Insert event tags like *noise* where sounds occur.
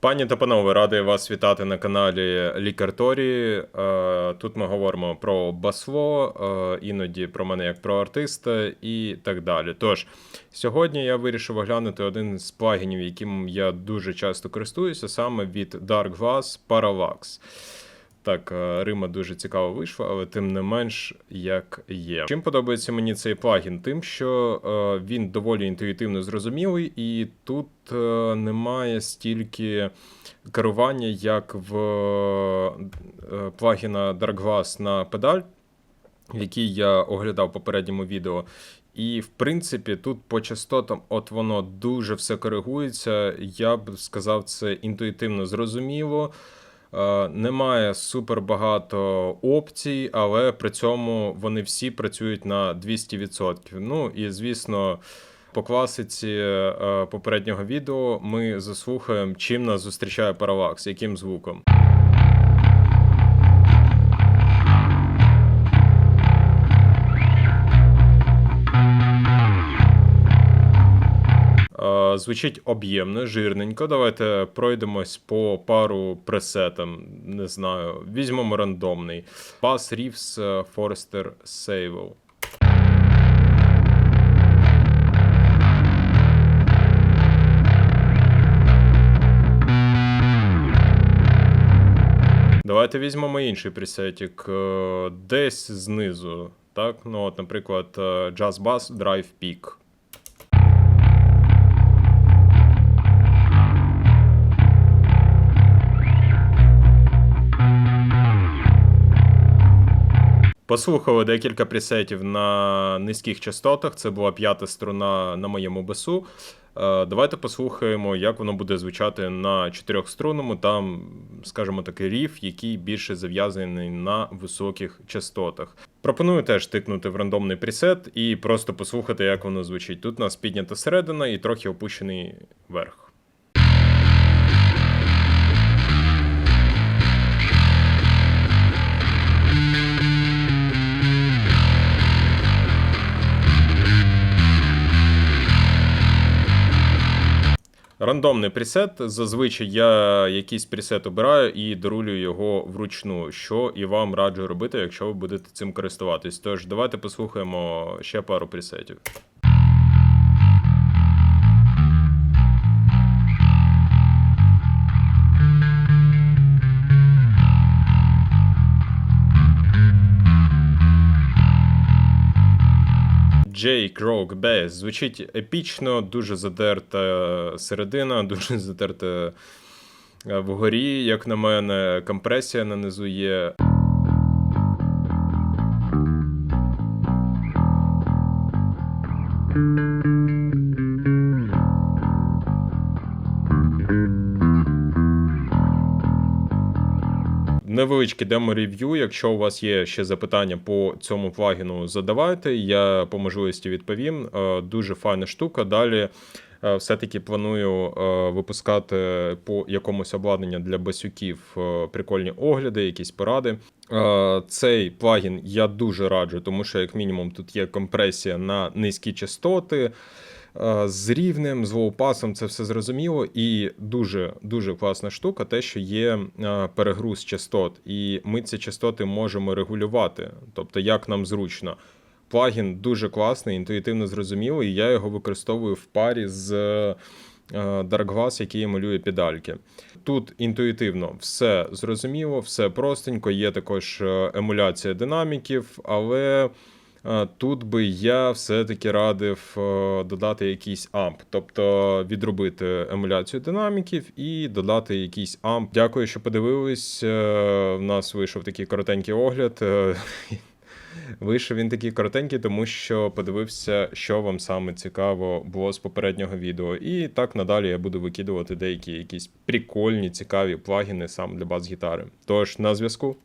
Пані та панове, радий вас вітати на каналі Лікарторії. Е, Тут ми говоримо про басло, е, іноді про мене як про артиста і так далі. Тож, сьогодні я вирішив оглянути один з плагінів, яким я дуже часто користуюся, саме від Dark Glass Parallax. Так, е, Рима дуже цікаво вийшла, але тим не менш, як є. Чим подобається мені цей плагін? Тим, що е, він доволі інтуїтивно зрозумілий, і тут е, немає стільки керування, як в е, плагіна Dark на педаль, який я оглядав в попередньому відео. І, в принципі, тут по частотам, от воно дуже все коригується. Я б сказав, це інтуїтивно зрозуміло. Е, Немає супер багато опцій, але при цьому вони всі працюють на 200%. Ну і звісно, по класиці е, попереднього відео ми заслухаємо, чим нас зустрічає паралакс, яким звуком. Звучить об'ємно, жирненько. Давайте пройдемось по пару пресетам. Не знаю, візьмемо рандомний. Bass Reeves е, Forester Sable. Давайте візьмемо інший пресетик. е, Десь знизу. Так, ну от, наприклад, Jazz Bass Drive Peak. Послухали декілька пресетів на низьких частотах. Це була п'ята струна на моєму басу. Е, Давайте послухаємо, як воно буде звучати на чотирьохструнному. Там, скажімо таки, ріф, який більше зав'язаний на високих частотах. Пропоную теж тикнути в рандомний пресет і просто послухати, як воно звучить. Тут у нас піднята середина і трохи опущений верх. Рандомний пресет. Зазвичай я якийсь пресет обираю і дорулюю його вручну, що і вам раджу робити, якщо ви будете цим користуватись. Тож давайте послухаємо ще пару пресетів. J. Крок Bass. Звучить епічно, дуже задерта середина, *laughs* дуже задерта е, вгорі, як на мене, компресія на низу є. Невеличке демо-рев'ю. Якщо у вас є ще запитання по цьому плагіну, задавайте. Я по можливості відповім. Е, Дуже файна штука. Далі е, все-таки планую е, випускати по якомусь обладнання для басюків прикольні огляди, якісь поради. Цей плагін я дуже раджу, тому що, як мінімум, тут є компресія на низькі частоти. Е, З рівнем, з лоупасом це все зрозуміло, і дуже дуже класна штука, те, що є е, перегруз частот, і ми ці частоти можемо регулювати, тобто як нам зручно. Плагін дуже класний, інтуїтивно зрозумілий, і я його використовую в парі з е, Dark Glass, який малює педальки. Тут інтуїтивно все зрозуміло, все простенько, є також емуляція динаміків, але. Е, Тут би я все-таки радив е, додати якийсь амп, тобто відробити емуляцію динаміків і додати якийсь амп. Дякую, що подивились. Е, В нас вийшов такий коротенький огляд. Е, *laughs* Вийшов він такий коротенький, тому що подивився, що вам саме цікаво було з попереднього відео. І так надалі я буду викидувати деякі якісь прикольні, цікаві плагіни саме для бас-гітари. Тож на зв'язку.